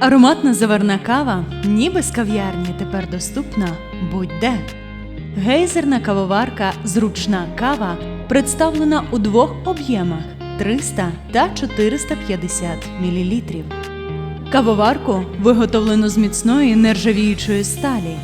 Ароматна заварна кава, ніби з кав'ярні, тепер доступна будь-де. Гейзерна кавоварка Зручна кава представлена у двох об'ємах 300 та 450 мл. Кавоварку виготовлено з міцної нержавіючої сталі.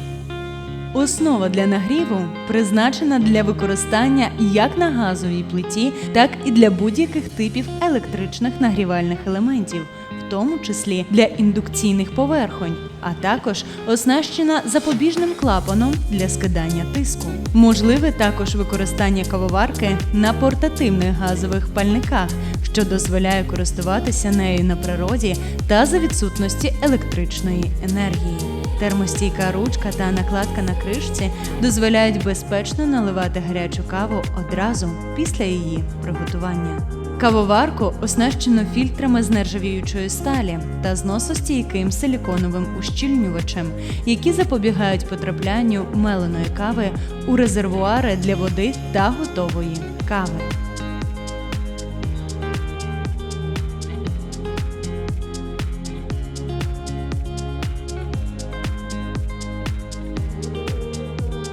Основа для нагріву призначена для використання як на газовій плиті, так і для будь-яких типів електричних нагрівальних елементів, тому числі для індукційних поверхонь, а також оснащена запобіжним клапаном для скидання тиску. Можливе також використання кавоварки на портативних газових пальниках, що дозволяє користуватися нею на природі та за відсутності електричної енергії. Термостійка ручка та накладка на кришці дозволяють безпечно наливати гарячу каву одразу після її приготування. Кавоварку оснащено фільтрами з нержавіючої сталі та зносостійким силіконовим ущільнювачем, які запобігають потраплянню меленої кави у резервуари для води та готової кави.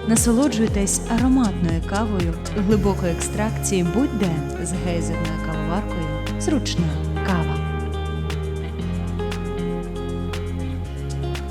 Насолоджуйтесь ароматною кавою глибокої екстракції будь-де з гейзерною кавоваркою. Зручна кава.